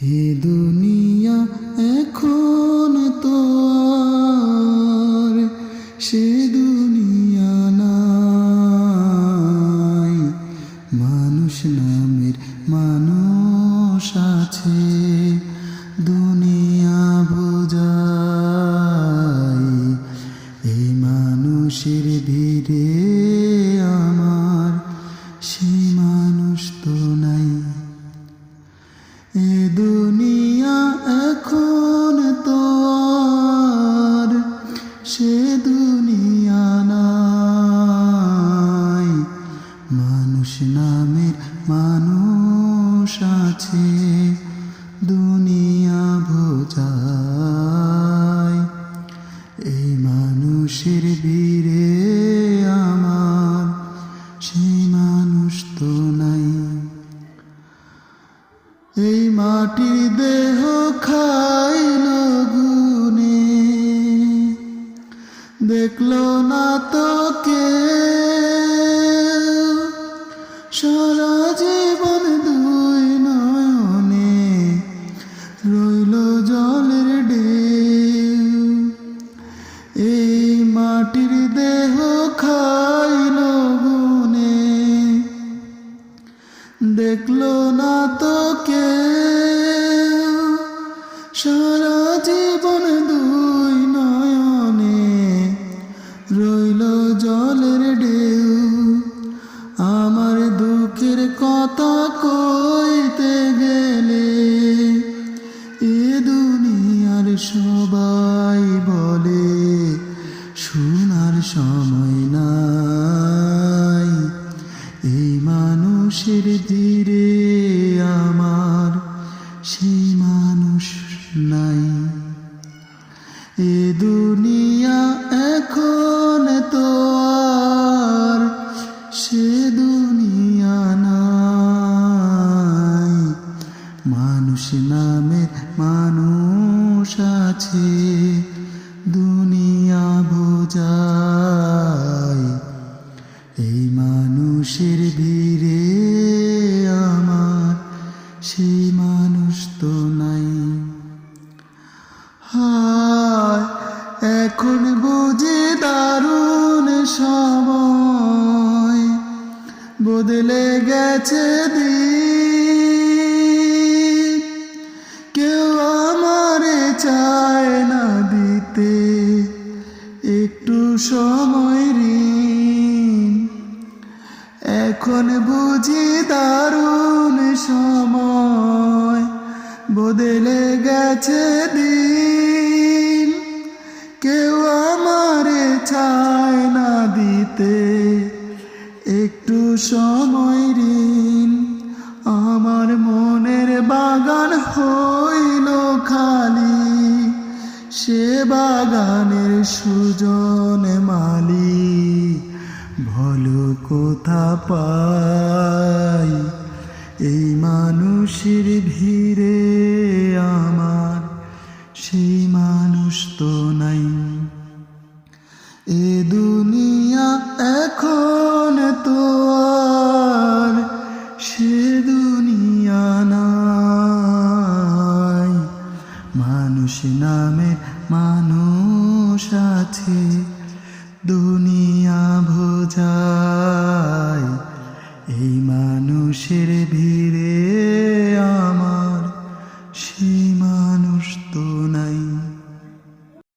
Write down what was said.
এ দুনিয়া এখন তো আর সে দুনিয়া নাই। মানুষ নামের মানুষ আছে, দুনিয়া বোঝাই। এই মানুষের ভিড়ে আমার সেই দুনিয়া এখন তো সে দুনিয়া নাই। মানুষ নামের মানুষ আছে দুনিয়া বোঝায়। এই মানুষের সারা জীবন দুই নয়নে রইল জলের ঢেউ। এই মাটির দেহ খাইল গুনে দেখল না তো কে সারা দুনিয়ার সবাই বলে, শোনার সময় নাই। এই মানুষের ধীরে আমার সেই মানুষ নাই। এ দুনিয়া মানুষ আছে, দুনিয়া বোঝায়। এই মানুষের ভিড়ে আমার, সেই মানুষ তো নাই। হায়, এখন বুঝি দারুণ সময়। বদলে গেছে দিন। এখন বুঝি দারুণ সময়? বদলে গেছে দিন। কেউ আমারে চায় না দিতে। একটু সময় ঋণ। আমার মনের বাগান হইল খালি। সে বাগানের সুজন মালি কোথা পাই? এই মানুষের ভিড়ে আমার, সেই মানুষ তো নাই। এ দুনিয়া এখন তো আর, সে দুনিয়া নাই। মানুষ নামে মানুষ আছে মানুষের ভিড়।